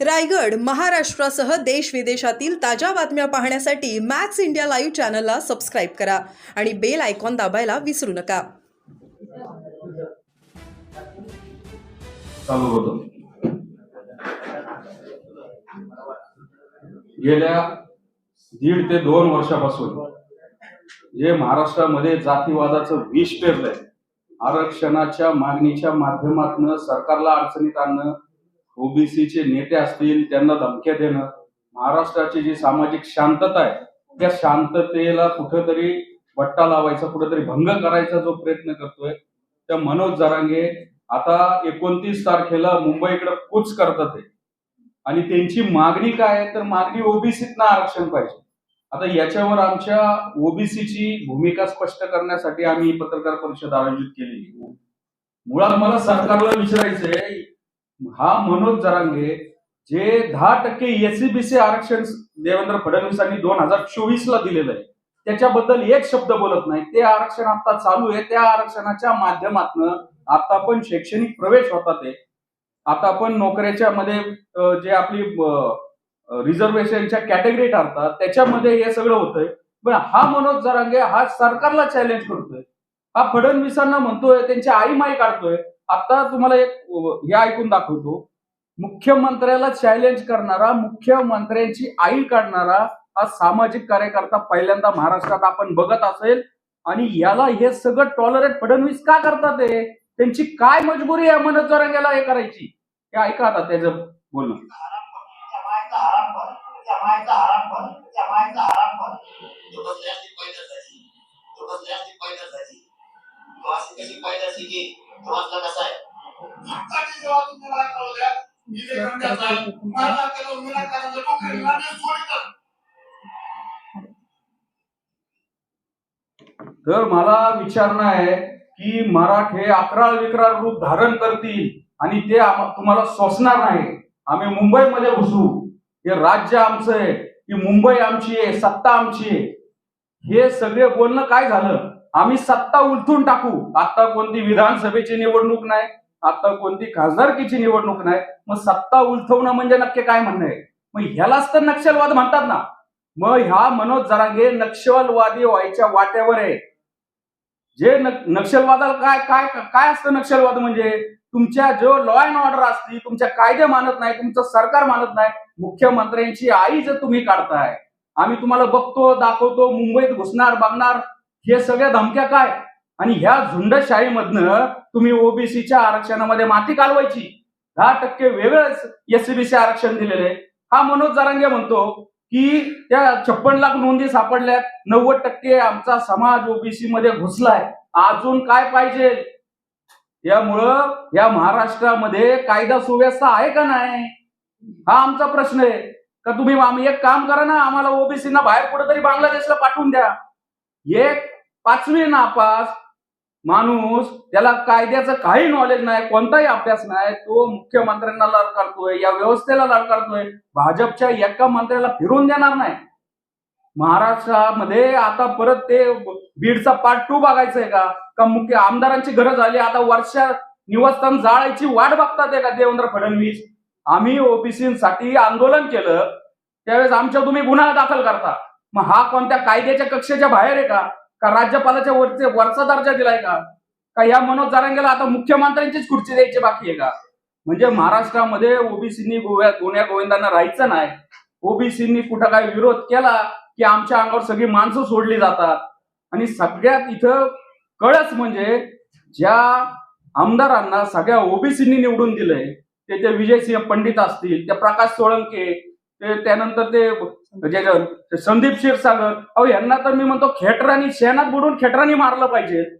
रायगड महाराष्ट्रासह देश विदेशातील ताज्या बातम्या पाहण्यासाठी मॅक्स इंडिया लाईव्ह चॅनलला सबस्क्राईब करा आणि बेल आयकॉन दाबायला विसरू नका. गेल्या दीड ते दोन वर्षापासून जे महाराष्ट्रामध्ये जातीवादाचं विष पेरलंय आरक्षणाच्या मागणीच्या माध्यमातून सरकारला अडचणीत आणणं ओबीसीचे नेते असतील त्यांना धमक्या देणं महाराष्ट्राची जी सामाजिक शांतता आहे त्या शांततेला कुठेतरी बट्टा लावायचा कुठेतरी भंग करायचा जो प्रयत्न करतोय त्या मनोज जरांगे आता एकोणतीस तारखेला मुंबईकडे कूच करतात ते. आणि त्यांची मागणी काय आहे? तर मागणी ओबीसीतना आरक्षण पाहिजे. आता याच्यावर आमच्या ओबीसीची भूमिका स्पष्ट करण्यासाठी आम्ही पत्रकार परिषद आयोजित केली मुळात मला सरकारला विचारायचंय हा मनोज जरांगे जे दहा टक्के एससीबीसी आरक्षण देवेंद्र फडणवीसांनी दोन हजार चोवीस ला दिलेलं आहे. त्याच्याबद्दल एक शब्द बोलत नाही. ते आरक्षण आता चालू आहे. त्या आरक्षणाच्या माध्यमातून आता पण शैक्षणिक प्रवेश होता ते. आता पण नोकऱ्याच्या मध्ये जे आपली रिझर्वेशनच्या कॅटेगरी ठरतात त्याच्यामध्ये हे सगळं होतंय. पण हा मनोज जरांगे हा सरकारला चॅलेंज करतोय. हा फडणवीसांना म्हणतोय त्यांची आई माई काढतोय. आता तुम्हाला एक हे ऐकून दाखवतो. मुख्यमंत्र्याला चॅलेंज करणारा मुख्यमंत्र्यांची आई काढणारा हा सामाजिक कार्यकर्ता पहिल्यांदा महाराष्ट्रात आपण बघत असेल. आणि याला हे सगळं टॉलरेट फडणवीस का करतात हे? त्यांची काय मजबुरी आहे मनोज जरांगेला हे करायची? हे ऐका आता त्याचं बोलणं. पैदा झाली पैदा झाली कसा आहे. जेव्हा तुम्ही मला कळवल्या सोडित तर मला विचारणं आहे की मराठे अकराळ विक्राळ रूप धारण करतील आणि ते तुम्हाला सोसणार नाही. आम्ही मुंबईमध्ये घुसू हे राज्य आमचं आहे ही मुंबई आमची आहे सत्ता आमची आहे. हे सगळे बोलणं काय झालं? आम्ही सत्ता उलथून टाकू. आता कोणती विधानसभेची निवडणूक नाही आता कोणती खासदारकीची निवडणूक नाही मग सत्ता उलथवणं म्हणजे नक्की काय म्हणणं आहे? मग ह्यालाच तर नक्षलवाद म्हणतात ना. मग ह्या मनोज जरांगे नक्षलवादी व्हायच्या वाट्यावर आहे. जे नक्षलवादाला काय काय काय असतं नक्षलवाद म्हणजे? तुमच्या जो लॉ अँड ऑर्डर असती तुमच्या कायदे मानत नाही तुमचं सरकार मानत नाही मुख्यमंत्र्यांची आई जर तुम्ही काढताय आम्ही तुम्हाला बघतो दाखवतो मुंबईत घुसणार बघणार हे सगळ्या धमक्या काय? आणि ह्या झुंडशाहीमधनं तुम्ही ओबीसीच्या आरक्षणामध्ये माती कालवायची. दहा टक्के वेगळंच एससीबीसी आरक्षण दिलेलं आहे. हा मनोज जरांगे म्हणतो की त्या छप्पन लाख नोंदी सापडल्यात. नव्वद टक्के आमचा समाज ओबीसी मध्ये घुसलाय. अजून काय पाहिजे? यामुळं या महाराष्ट्रामध्ये कायदा सुव्यवस्था आहे का नाही? हा आमचा प्रश्न आहे. का तुम्ही एक काम करा ना आम्हाला ओबीसीना बाहेर कुठेतरी बांगलादेशला पाठवून द्या. एक पाचवी नापास माणूस त्याला कायद्याचं काही नॉलेज नाही कोणताही अभ्यास नाही तो मुख्यमंत्र्यांना लडकारतोय या व्यवस्थेला लडकारतोय भाजपच्या एका मंत्र्याला फिरून देणार नाही. महाराष्ट्रामध्ये आता परत ते बीडचा पार्ट टू बघायचंय का? का मुख्य आमदारांची गरज आली आता वर्षा निवासस्थान जाळायची वाट बघतात का देवेंद्र फडणवीस. आम्ही ओबीसीसाठी आंदोलन केलं त्यावेळेस आमच्या तुम्ही गुन्हा दाखल करता. मग हा कोणत्या कायद्याच्या कक्षेच्या बाहेर आहे का? का राज्यपालाच्या वरचे वरचा दर्जा दिलाय का? का या मनोज जारंगेला आता मुख्यमंत्र्यांचीच खुर्ची द्यायची बाकी आहे का? म्हणजे महाराष्ट्रामध्ये ओबीसीनी गोव्या गोण्या गोविंदांना राहायचं नाही. ओबीसीनी कुठं काय विरोध केला की आमच्या अंगावर सगळी माणसं सोडली जातात. आणि सगळ्यात इथं कळच म्हणजे ज्या आमदारांना सगळ्या ओबीसीनी निवडून दिलंय ते ते विजयसिंह पंडित असतील त्या प्रकाश सोळंके त्यानंतर ते जे- संदीप क्षीरसागर. अहो यांना तर मी म्हणतो खेटरानी शेणात बुडून खेटरानी मारलं पाहिजे.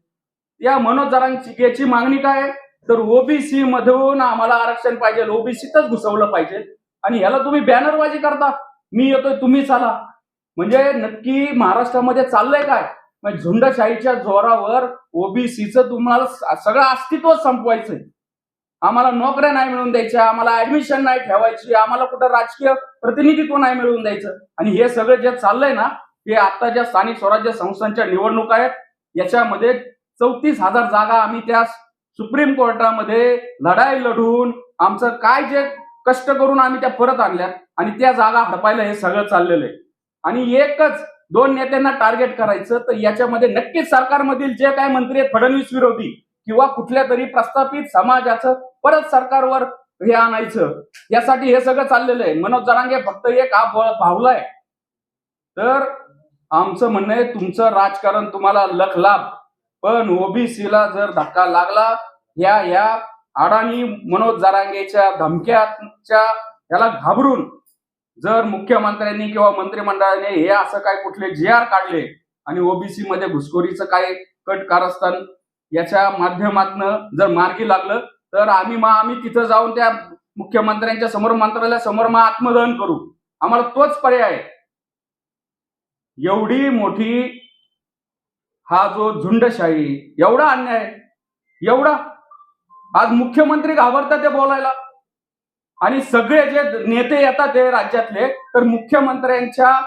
या मनोज याची मागणी काय तर ओबीसी मधून आम्हाला आरक्षण पाहिजे. ओबीसीतच घुसवलं पाहिजे. आणि याला तुम्ही बॅनरबाजी करता. मी येतोय तुम्ही चाला. म्हणजे नक्की महाराष्ट्रामध्ये चाललंय काय? झुंडशाहीच्या जोरावर ओबीसीचं तुम्हाला सगळं अस्तित्व संपवायचंय. आम्हाला नोकऱ्या नाही मिळवून द्यायच्या आम्हाला ऍडमिशन नाही ठेवायची आम्हाला कुठं राजकीय प्रतिनिधित्व नाही मिळवून द्यायचं. आणि हे सगळं जे चाललंय ना हे आता ज्या स्थानिक स्वराज्य संस्थांच्या निवडणुका आहेत याच्यामध्ये चौतीस हजार जागा आम्ही त्या सुप्रीम कोर्टामध्ये लढाई लढून आमचं काय जे कष्ट करून आम्ही त्या परत आणल्या आणि त्या जागा हडपायला हे सगळं चाललेलं आहे. आणि एकच दोन नेत्यांना टार्गेट करायचं तर याच्यामध्ये नक्कीच सरकारमधील जे काय मंत्री आहेत फडणवीस विरोधी किंवा कुठल्या तरी प्रस्थापित समाजाचं परत सरकारवर हे आणायचं. यासाठी हे सगळं चाललेलं आहे. मनोज जरांगे फक्त एक हा भावलाय तर आमचं म्हणणं आहे तुमचं राजकारण तुम्हाला लख लाभ. पण ओबीसीला जर धक्का लागला या या अडाणी मनोज जरांगेच्या धमक्याच्या याला घाबरून जर मुख्यमंत्र्यांनी किंवा मंत्रिमंडळाने हे असं काय कुठले जी आर काढले आणि ओबीसी मध्ये घुसखोरीचं काय कट कारस्थान याच्या माध्यमातनं जर मार्गी लागलं तर आम्ही मग आम्ही तिथं जाऊन त्या मुख्यमंत्र्यांच्या समोर मंत्रालयासमोर मग आत्मदहन करू. आम्हाला तोच पर्याय आहे. एवढी मोठी हा जो झुंडशाही एवढा अन्याय एवढा. आज मुख्यमंत्री घाबरतात ते बोलायला. आणि सगळे जे नेते येतात ते राज्यातले तर मुख्यमंत्र्यांच्या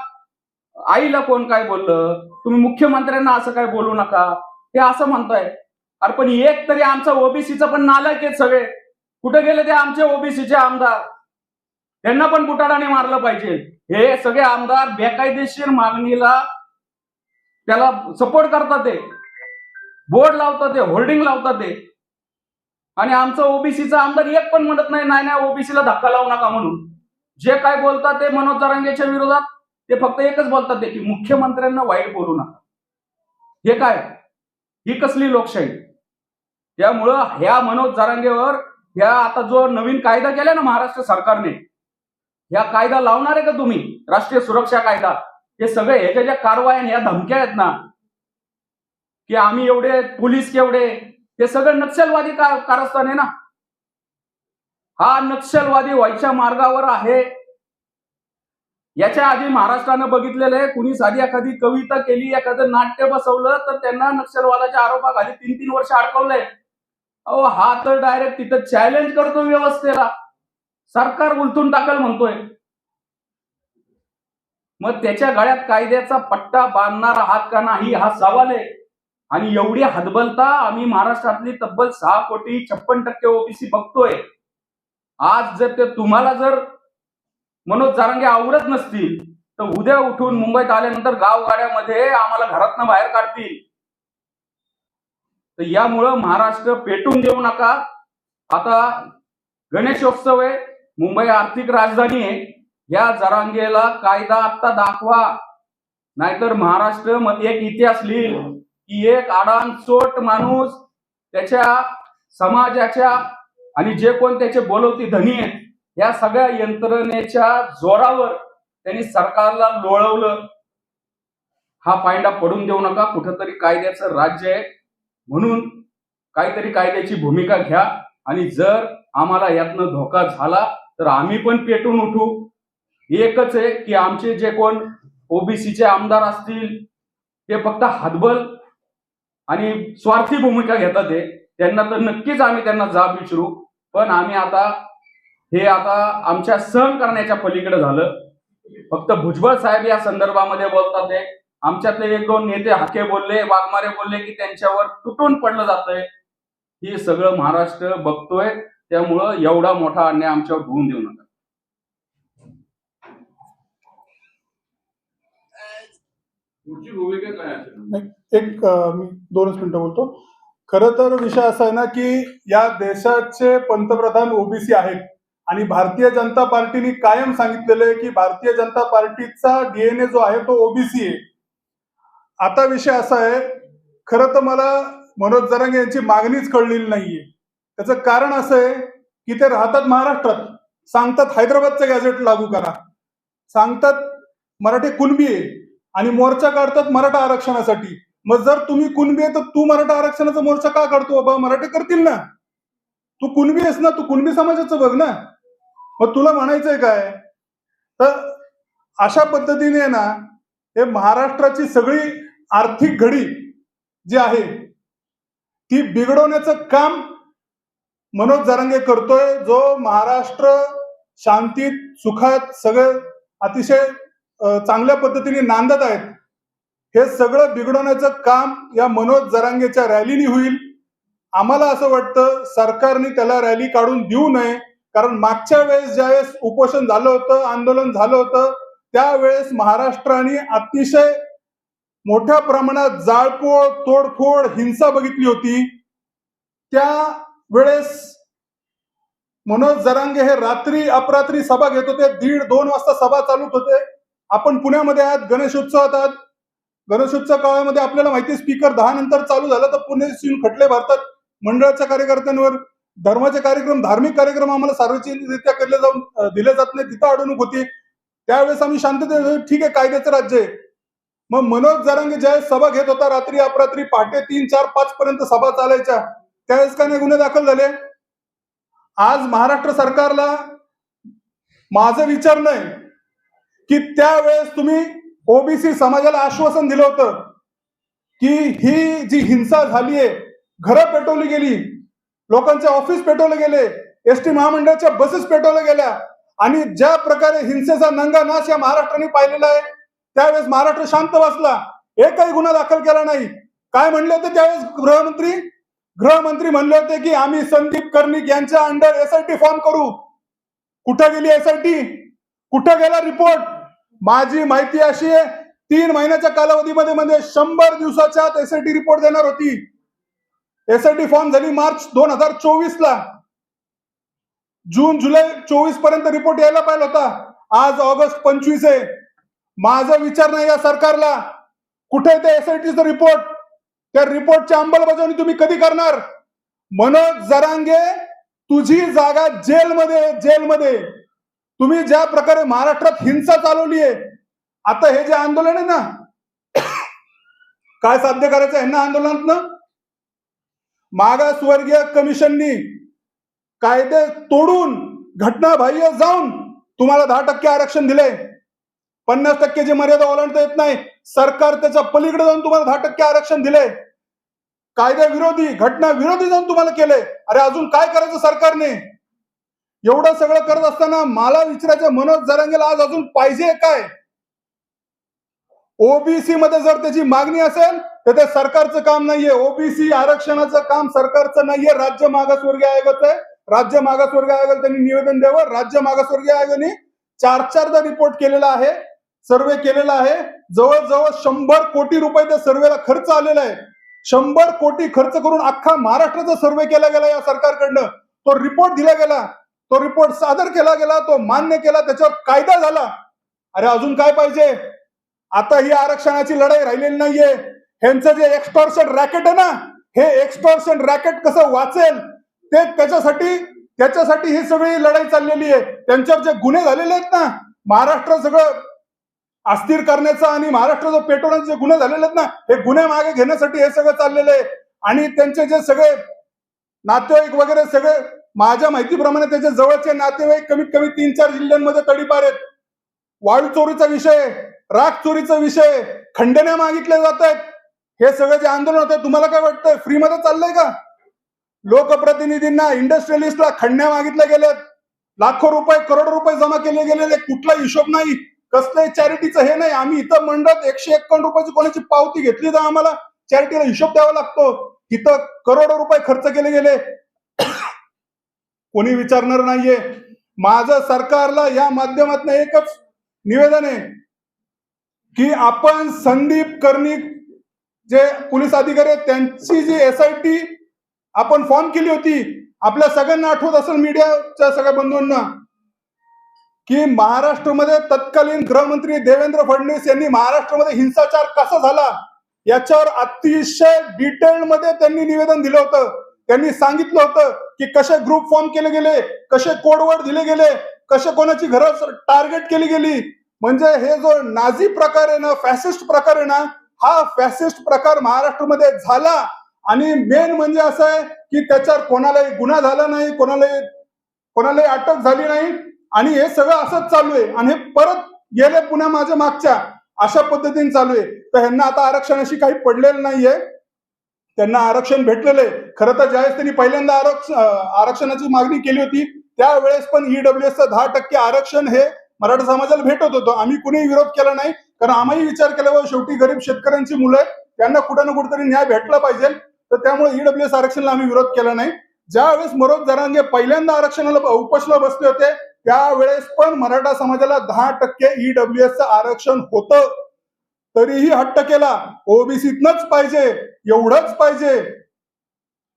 आईला कोण काय बोललं? तुम्ही मुख्यमंत्र्यांना असं काय बोलू नका. ते असं म्हणताय. अरे पण एक तरी आमचं ओबीसीचं पण नालायक आहेत सगळे. कुठे गेले ते आमचे ओबीसीचे आमदार? त्यांना पण बुटाडाने मारलं पाहिजे. हे सगळे आमदार बेकायदेशीर मागणीला त्याला सपोर्ट करतात ते. बोर्ड लावतात ते होल्डिंग लावतात ते. आणि आमचं ओबीसीचा आमदार एक पण म्हणत नाही नाही नाही ओबीसीला धक्का लावू नका म्हणून. जे काय बोलतात ते मनोज जरांगेच्या विरोधात ते फक्त एकच बोलतात ते की मुख्यमंत्र्यांना वाईट बोलू नका. हे काय? ही कसली लोकशाही? त्यामुळं ह्या मनोज जरांगेवर ह्या आता जो नवीन कायदा केला ना महाराष्ट्र सरकारने ह्या कायदा लावणार आहे का तुम्ही? राष्ट्रीय सुरक्षा कायदा. हे सगळे ह्याच्या ज्या कारवाया आणि ह्या धमक्या आहेत ना की आम्ही एवढे पोलीस केवढे हे सगळं नक्षलवादी का- कारस्थान आहे ना? हा नक्षलवादी व्हायच्या मार्गावर आहे. याच्या आधी महाराष्ट्रानं बघितलेलं आहे कुणी साधी एखादी कविता केली एखादं नाट्य बसवलं तर त्यांना नक्षलवादाच्या आरोपाखाली तीन तीन वर्ष अडकवलंय. अहो हा तर डायरेक्ट तिथं चॅलेंज करतो व्यवस्थेला. सरकार उलटून टाकल म्हणतोय. मग त्याच्या गळ्यात कायद्याचा पट्टा बांधणार आहात का नाही हा सवाल आहे. आणि एवढी हदबलता आम्ही महाराष्ट्रातली तब्बल सहा कोटी छप्पन टक्के ओबीसी बघतोय. आज जर ते तुम्हाला जर मनोज जारांगे आवडत नसतील तर उद्या उठून मुंबईत आल्यानंतर गावगाड्यामध्ये आम्हाला घरातनं बाहेर काढतील. तर यामुळं महाराष्ट्र पेटून देऊ नका. आता गणेशोत्सव आहे मुंबई आर्थिक राजधानी आहे. या जरांगेला कायदा आता दाखवा. नाहीतर महाराष्ट्रमध्ये एक इतिहास लिहिल की एक आडानचोट माणूस त्याच्या समाजाच्या आणि जे कोण त्याचे बोलवती धनी आहेत या सगळ्या यंत्रणेच्या जोरावर त्यांनी सरकारला लोळवलं. हा पायंडा पडून देऊ नका. कुठंतरी कायद्याचं राज्य आहे. म्हणून काहीतरी कायद्याची भूमिका घ्या आणि जर आम्हाला यातनं धोका झाला तर आम्ही पण पेटून उठू. एकच आहे की आमचे जे कोण ओबीसीचे आमदार असतील ते फक्त हातबल आणि स्वार्थी भूमिका घेतात ते त्यांना तर नक्कीच आम्ही त्यांना जाब विचारू. पण आम्ही आता हे आता आमच्या सहन करण्याच्या पलीकडे झालं. फक्त भुजबळ साहेब या संदर्भामध्ये बोलतात ते आमच्यातले एक दोन नेते हाके बोलले वाघमारे बोलले की त्यांच्यावर तुटून पडलं जातंय. हे सगळं महाराष्ट्र बघतोय त्यामुळं एवढा मोठा अन्याय आमच्यावर होऊन देऊ नका. एक मी दोनच मिनिटं बोलतो. खरं तर विषय असा आहे ना की या देशाचे पंतप्रधान ओबीसी आहेत आणि भारतीय जनता पार्टीने कायम सांगितलेलं आहे की भारतीय जनता पार्टीचा डीएनए जो आहे तो ओबीसी आहे. आता विषय असा आहे खरं तर मला मनोज जरांगे यांची मागणीच कळलेली नाहीये. त्याचं कारण असं आहे की ते राहतात महाराष्ट्रात. सांगतात हैदराबादचं गॅझेट लागू करा. सांगतात मराठी कुणबी आहे आणि मोर्चा काढतात मराठा आरक्षणासाठी. मग जर तुम्ही कुणबी आहे तर तू मराठा आरक्षणाचा मोर्चा का काढतो? बाबा मराठे करतील ना. तू कुणबी आहेस ना तू कुणबी समाजाचं बघ ना. मग तुला म्हणायचंय काय? तर अशा पद्धतीने आहे ना हे महाराष्ट्राची सगळी आर्थिक घडी जी आहे ती बिघडवण्याचं काम मनोज जरांगे करतोय जो महाराष्ट्र शांतीत सुखात सगळं अतिशय चांगल्या पद्धतीने नांदत आहेत. हे सगळं बिघडवण्याचं काम या मनोज जरांगेच्या रॅलीनी होईल. आम्हाला असं वाटतं सरकारने त्याला रॅली काढून देऊ नये कारण मागच्या वेळेस ज्यावेळेस उपोषण झालं होतं आंदोलन झालं होतं त्यावेळेस महाराष्ट्राने अतिशय मोठ्या प्रमाणात जाळपोळ तोडफोड हिंसा बघितली होती. त्या वेळेस मनोज जरांगे हे रात्री अपरात्री सभा घेत होते. दीड दोन वाजता सभा चालूत होते आपण पुण्यामध्ये आहात गणेशोत्सवात आहात. गणेशोत्सव काळामध्ये आपल्याला माहिती स्पीकर दहा नंतर चालू झाला तर पुणे येऊन खटले भारतात. मंडळाच्या कार्यकर्त्यांवर धर्माचे कार्यक्रम धार्मिक कार्यक्रम आम्हाला सार्वजनिकरित्या केले जाऊन दिले जात नाही तिथं अडवणूक होती. त्यावेळेस आम्ही शांतते ठीक आहे कायद्याचं राज्य आहे. मग मनोज जरांगे ज्यावेळेस सभा घेत होता रात्री अपरात्री पहाटे तीन चार पाच पर्यंत सभा चालायच्या. त्यावेळेस का नाही गुन्हे दाखल झाले. आज महाराष्ट्र सरकारला माझं विचार नाही की त्यावेळेस तुम्ही ओबीसी समाजाला आश्वासन दिलं होतं की ही जी हिंसा झाली आहे घरं पेटवली गेली लोकांचे ऑफिस पेटवले गेले एस टी महामंडळाच्या बसेस पेटवल्या गेल्या आणि ज्या प्रकारे हिंसेचा नंगा नाश या महाराष्ट्राने पाहिलेला आहे त्यावेळेस महाराष्ट्र शांत बसला. एकही गुन्हा दाखल केला नाही. काय म्हणले होते त्यावेळेस गृहमंत्री? गृहमंत्री म्हणले होते की आम्ही संदीप कर्णिक यांच्या अंडर एसआयटी फॉर्म करू. कुठं गेली एसआयटी कुठं गेला रिपोर्ट माझी माहिती अशी आहे तीन महिन्याच्या कालावधीमध्ये म्हणजे शंभर दिवसाच्या आत एसआयटी रिपोर्ट देणार होती. एसआयटी फॉर्म झाली मार्च दोन हजार चोवीस ला जून जुलै चोवीसपर्यंत रिपोर्ट यायला पाहिजे होता. आज ऑगस्ट पंचवीस आहे. माझा विचार नाही या सरकारला. कुठे ते एसआयटीचा रिपोर्ट त्या रिपोर्टची अंमलबजावणी तुम्ही कधी करणार? मनोज जरांगे तुझी जागा जेलमध्ये जेलमध्ये. तुम्ही ज्या प्रकारे महाराष्ट्रात हिंसा चालवली आहे आता हे जे आंदोलन आहे ना काय साध्य करायचं आहे ना मागासवर्गीय कमिशननी कायदे तोडून घटनाबाह्य जाऊन तुम्हाला दहा टक्के आरक्षण दिले पन्नास टक्केची मर्यादा ओलांडता येत नाही सरकार त्याच्या पलीकडे जाऊन तुम्हाला दहा टक्के आरक्षण दिले. कायद्याविरोधी घटना विरोधी जाऊन तुम्हाला केले. अरे अजून काय करायचं सरकारने? एवढं सगळं करत असताना मला विचारायचं मनोज जरांगेला आज अजून पाहिजे काय? ओबीसी मध्ये जर त्याची मागणी असेल तर ते सरकारचं काम नाहीये. ओबीसी आरक्षणाचं काम सरकारचं नाहीये. राज्य मागासवर्गीय आयोगाचं आहे. राज्य मागासवर्गीय आयोगाला त्यांनी निवेदन द्यावं. राज्य मागासवर्गीय आयोगाने चार चारदा रिपोर्ट केलेला आहे. सर्वे केलेला आहे. जवळजवळ शंभर कोटी रुपये त्या सर्वेला खर्च आलेला आहे. शंभर कोटी खर्च करून अख्खा महाराष्ट्राचा सर्वे केला गेला या सरकारकडनं. तो रिपोर्ट दिला गेला. तो रिपोर्ट सादर केला गेला. तो मान्य केला. त्याच्यावर कायदा झाला. अरे अजून काय पाहिजे? आता ही आरक्षणाची लढाई राहिलेली नाहीये. ह्यांचं जे एक्सटॉर्शन रॅकेट आहे ना हे एक्सटॉर्शन रॅकेट कसं वाचेल? ते त्याच्यासाठी त्याच्यासाठी ही सगळी लढाई चाललेली आहे. त्यांच्यावर जे गुन्हे झालेले आहेत ना महाराष्ट्र सगळं अस्थिर करण्याचा आणि महाराष्ट्राचं पेटवण्याचे जे गुन्हे झालेले आहेत ना हे गुन्हे मागे घेण्यासाठी हे सगळं चाललेलं आहे. आणि त्यांचे जे सगळे नातेवाईक वगैरे सगळे माझ्या माहितीप्रमाणे त्याचे जवळचे नातेवाईक कमीत कमी तीन चार जिल्ह्यांमध्ये तडीपार आहेत. वाळू चोरीचा विषय राख चोरीचा विषय खंडण्या मागितल्या जात आहेत. हे सगळं जे आंदोलन होतं तुम्हाला काय वाटतंय? फ्रीमध्ये चाललंय का? लोकप्रतिनिधींना इंडस्ट्रियलिस्टला खंडण्या मागितल्या गेल्यात. लाखो रुपये करोड रुपये जमा केले गेलेले कुठला हिशोब नाही. कसलंही चॅरिटीचं हे नाही. आम्ही इथं मंडळात एकशे एक्कावन्न रुपयाची कोणाची पावती घेतली तर आम्हाला चॅरिटीला हिशोब द्यावा लागतो. इथं करोडो रुपये खर्च केले गेले. कोणी विचारणार नाहीये. माझं सरकारला या माध्यमातून एकच निवेदन आहे की आपण संदीप कर्णिक जे पोलीस अधिकारी आहेत त्यांची जी एस आय टी आपण फॉर्म केली होती आपल्या सगळ्यांना आठवत असेल मीडियाच्या सगळ्या बंधूंना. की महाराष्ट्रामध्ये तत्कालीन गृहमंत्री देवेंद्र फडणवीस यांनी महाराष्ट्रामध्ये हिंसाचार कसा झाला? याच्यावर अतिशय डिटेल मध्ये त्यांनी निवेदन दिलं होतं. त्यांनी सांगितलं होतं की कसे ग्रुप फॉर्म केले गेले कसे कोडवर्ड दिले गेले कसे कोणाची घरं टार्गेट केली गेली. म्हणजे हे जो नाझी प्रकार आहे ना फॅसिस्ट प्रकार आहे ना हा फॅसिस्ट प्रकार महाराष्ट्रामध्ये झाला. आणि मेन म्हणजे असं आहे की त्याच्यावर कोणालाही गुन्हा झाला नाही कोणालाही कोणालाही अटक झाली नाही. आणि हे सगळं असंच चालू आहे. आणि हे परत गेले पुन्हा माझ्या मागच्या अशा पद्धतीने चालू आहे. तर ह्यांना आता आरक्षणाशी काही पडलेलं नाहीये. त्यांना आरक्षण भेटलेलं आहे खरं तर ज्यावेळेस त्यांनी पहिल्यांदा आरक्षण आरक्षणाची मागणी केली होती त्यावेळेस पण ईडब्ल्यू एसचं दहा टक्के आरक्षण हे मराठा समाजाला भेटत होतं. आम्ही कुणीही विरोध केला नाही. कारण आम्ही विचार केल्यावर शेवटी गरीब शेतकऱ्यांची मुलं आहेत. त्यांना कुठं ना कुठेतरी न्याय भेटला पाहिजे. तर त्यामुळे ईडब्ल्यू एस आरक्षणला आम्ही विरोध केला नाही. ज्यावेळेस मनोज जरांगे पहिल्यांदा आरक्षणाला उपोषणाला बसले होते त्यावेळेस पण मराठा समाजाला दहा टक्के ईडब्ल्यू चं आरक्षण होतं. तरीही हट्ट केला. ओबीसीतनच पाहिजे. एवढंच पाहिजे.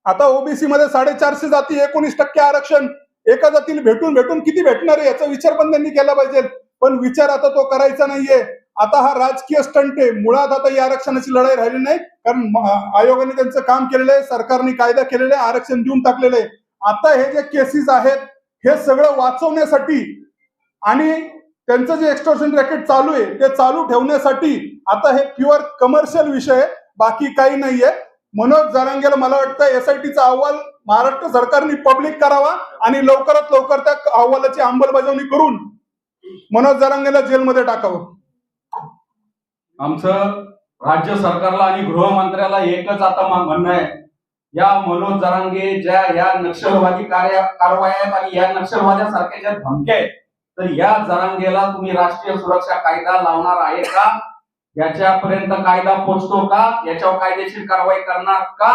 आता ओबीसी मध्ये साडेचारशे जाती एकोणीस टक्के आरक्षण. एका जातीला भेटून भेटून किती भेटणार आहे याचा विचार पण त्यांनी केला पाहिजे. पण विचार आता तो करायचा नाहीये. आता हा राजकीय स्टंट आहे. मुळात आता ही आरक्षणाची लढाई राहिली नाही. कारण आयोगाने त्यांचं काम केलेलं आहे. सरकारने कायदा केलेला आहे. आरक्षण देऊन टाकलेलं आहे. आता हे जे केसेस आहेत हे सगळं वाचवण्यासाठी आणि त्यांचं जे एक्स्टॉर्शन रॅकेट चालू आहे ते चालू ठेवण्यासाठी आता हे प्युअर कमर्शियल विषय आहे बाकी काही नाहीये. मनोज जरांगेला मला वाटतं एसआयटीचा अहवाल महाराष्ट्र सरकारने पब्लिक करावा आणि लवकरात लवकर त्या अहवालाची अंमलबजावणी करून मनोज जरांगेला जेलमध्ये टाकावं. आमचं राज्य सरकारला आणि गृहमंत्र्याला एकच आता म्हणणं आहे. या मनोज जरांगे ज्या या नक्षलवादी कार्य कारवाया आहेत आणि या नक्षलवाद्यासारख्या ज्या धमक्या आहेत तर या जरांगेला तुम्ही राष्ट्रीय सुरक्षा कायदा लावणार आहे का? याच्यापर्यंत कायदा पोचतो का? याच्यावर कायदेशीर कारवाई करणार का?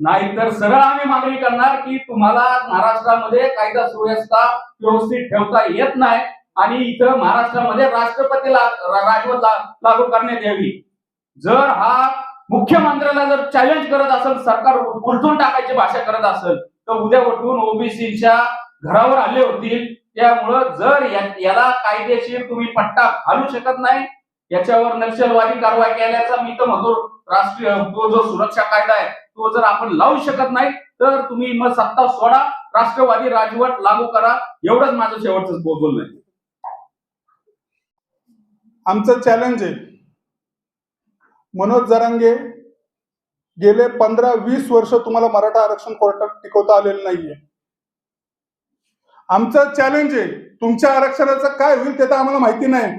नाहीतर सरळ आम्ही मागणी करणार की तुम्हाला महाराष्ट्रामध्ये कायदा सुव्यवस्था व्यवस्थित ठेवता येत नाही आणि इथं महाराष्ट्रामध्ये राष्ट्रपती राजवट लागू करण्यात यावी. जर हा मुख्यमंत्र्याला जर चॅलेंज करत असेल सरकार उलटून टाकायची भाषा करत असेल तर उद्या उठून ओबीसीच्या घरावर आले होतील. त्यामुळं जर याला कायदेशीर तुम्ही पट्टा घालू शकत नाही याच्यावर नक्षलवादी कारवाई केल्याचा मी तर म्हणतो राष्ट्रीय तो जो सुरक्षा कायदा आहे तो जर आपण लावू शकत नाही तर तुम्ही मग सत्ता सोडा राष्ट्रवादी राजवट लागू करा. एवढंच माझं शेवटचं बोलणं आहे. आमचं चॅलेंज आहे. मनोज जरांगे गेले पंधरा वीस वर्ष तुम्हाला मराठा आरक्षण कोर्टात टिकवता आलेलं नाहीये. आमचं चॅलेंज आहे तुमच्या आरक्षणाचं काय होईल ते तर आम्हाला माहिती नाही.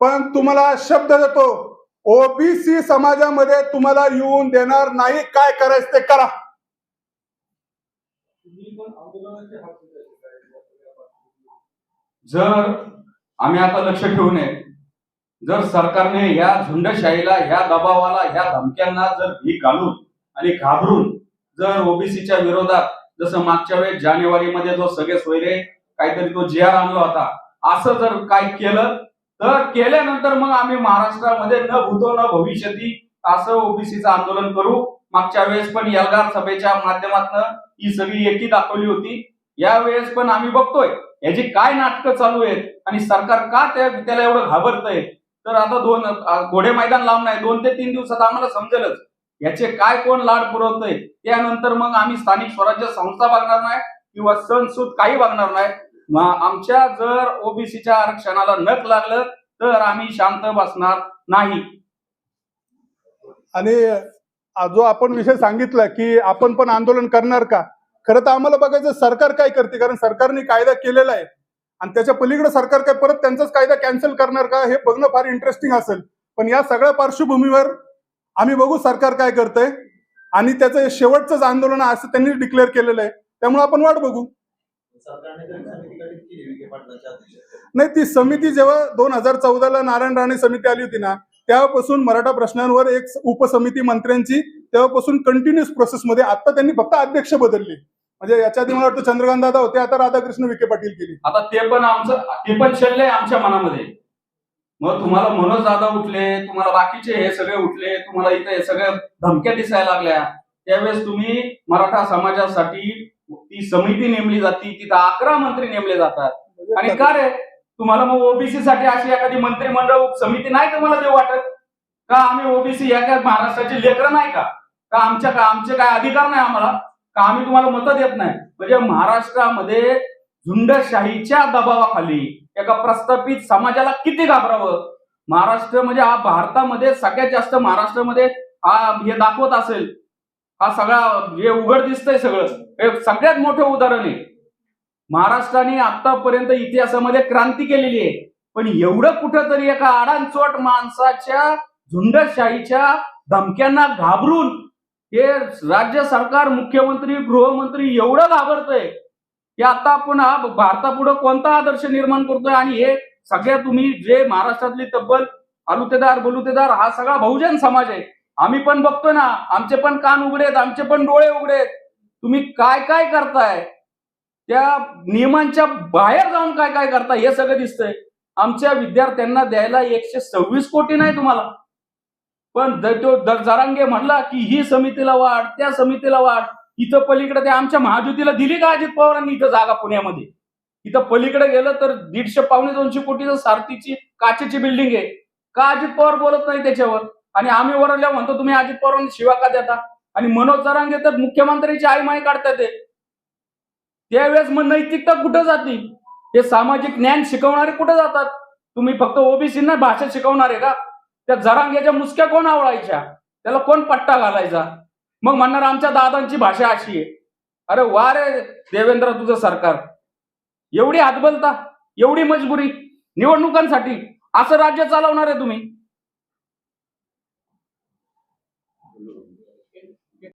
पण तुम्हाला शब्द देतो ओबीसी समाजामध्ये तुम्हाला येऊन देणार नाही काय करायचं ते करा. जर आम्ही आता लक्ष ठेवू नये जर सरकारने या झुंडशाहीला ह्या दबावाला ह्या धमक्यांना जर भी घालून आणि घाबरून जर ओबीसीच्या विरोधात जसं मागच्या वेळेस जानेवारीमध्ये जो सगळे सोयरे काहीतरी तो जी आर आणला होता असं जर काय केलं तर केल्यानंतर मग आम्ही महाराष्ट्रामध्ये न भूतो न भविष्यती असं ओबीसीचं आंदोलन करू. मागच्या वेळेस पण यलगार सभेच्या माध्यमातून ही सगळी एकी दाखवली होती. यावेळेस पण आम्ही बघतोय. याची काय नाटकं चालू आहेत आणि सरकार का त्याला एवढं घाबरतंय? तर आता दोन घोडे मैदान लांब नाही. दोन ते तीन दिवसात आम्हाला समजेलच. याचे काय कोण लाड पुरवतोय? त्यानंतर मग आम्ही स्थानिक स्वराज्य संस्था बघणार नाही किंवा सण सुद काही बघणार नाही. आमच्या जर ओबीसीच्या आरक्षणाला नक लागलं तर आम्ही शांत बसणार नाही. आणि जो आपण विषय सांगितला की आपण पण आंदोलन करणार का? खरं तर आम्हाला बघायचं सरकार काय करते? कारण सरकारने कायदा केलेला आहे. आणि त्याच्या पलीकडे सरकार काय परत त्यांचाच कायदा कॅन्सल करणार का हे बघणं फार इंटरेस्टिंग असेल. पण या सगळ्या पार्श्वभूमीवर आम्ही बघू सरकार काय करतंय. आणि त्याचं शेवटचंच आंदोलन असं त्यांनी डिक्लेअर केलेलं आहे. त्यामुळे आपण वाट बघू. नाही ती समिती जेव्हा दोन हजार चौदाला नारायण राणे समिती आली होती ना तेव्हापासून मराठा प्रश्नांवर एक उपसमिती मंत्र्यांची तेव्हापासून कंटिन्युअस प्रोसेसमध्ये आता त्यांनी फक्त अध्यक्ष बदलले. म्हणजे याच्या मला वाटतं चंद्रकांत दादा होते आता राधाकृष्ण विखे पाटील केली. आता ते पण आमचं ते पण शल्य आहे आमच्या मनामध्ये. मग तुम्हाला मनोज दादा उठले तुम्हाला बाकीचे हे सगळे उठले तुम्हाला इथे हे सगळ्या धमक्या दिसायला लागल्या. त्यावेळेस तुम्ही मराठा समाजासाठी ती समिती नेमली जाती तिथं अकरा मंत्री नेमले जातात. आणि का रे? तुम्हाला मग ओबीसी साठी अशी एखादी मंत्रिमंडळ समिती नाही तुम्हाला देऊ वाटत? का आम्ही ओबीसी या काय महाराष्ट्राचे लेकरं नाही का आमच्या का आमचे काय अधिकार नाही आम्हाला? का आम्ही तुम्हाला मतं देत नाही? म्हणजे महाराष्ट्रामध्ये झुंडशाहीच्या दबावाखाली एका प्रस्थापित समाजाला किती घाबरावं? महाराष्ट्र म्हणजे हा भारतामध्ये सगळ्यात जास्त महाराष्ट्रामध्ये हा हे दाखवत असेल. हा सगळा हे उघड दिसतंय सगळं. हे सगळ्यात मोठं उदाहरण आहे. महाराष्ट्राने आतापर्यंत इतिहासामध्ये क्रांती केलेली आहे. पण एवढं कुठंतरी एका आडांचोट माणसाच्या झुंडशाहीच्या धमक्यांना घाबरून हे राज्य सरकार मुख्यमंत्री गृहमंत्री एवढं घाबरतंय की आता आपण हा भारतापुढे कोणता आदर्श निर्माण करतोय? आणि हे सगळ्या तुम्ही जे महाराष्ट्रातली तब्बल आलुतेदार बलुतेदार हा सगळा बहुजन समाज आहे. आम्ही पण बघतोय ना आमचे पण कान उघडेत आमचे पण डोळे उघडेत. तुम्ही काय काय करताय? त्या नियमांच्या बाहेर जाऊन काय काय करताय हे सगळं दिसतंय. आमच्या विद्यार्थ्यांना द्यायला एकशे सव्वीस कोटी नाही तुम्हाला. पण तो द- जरांगे म्हणला की ही समितीला वाढ त्या समितीला वाढ. इथं पलीकडे ते आमच्या महाज्योतीला दिली का अजित पवारांनी इथं जागा पुण्यामध्ये? इथं पलीकडे गेलं तर दीडशे पावणे दोनशे कोटीचं सारथीची काचेची बिल्डिंग आहे. का अजित पवार बोलत नाही त्याच्यावर? आणि आम्ही वरल्या म्हणतो तुम्ही अजित पवारांनी शिवा का देता? आणि मनोज जरांगे तर मुख्यमंत्र्यांची आई माई काढतात ते. त्यावेळेस मग नैतिकता कुठं जाते? हे सामाजिक ज्ञान शिकवणारे कुठं जातात? तुम्ही फक्त ओबीसींना भाषा शिकवणारे का? त्या झरांग्याच्या मुसक्या कोण आवडायच्या त्याला कोण पट्टा घालायचा? मग म्हणणार आमच्या दादांची भाषा अशी आहे. अरे वा रे देवेंद्र तुझं सरकार. एवढी हातबलता एवढी मजबुरी निवडणुकांसाठी असं राज्य चालवणार आहे तुम्ही?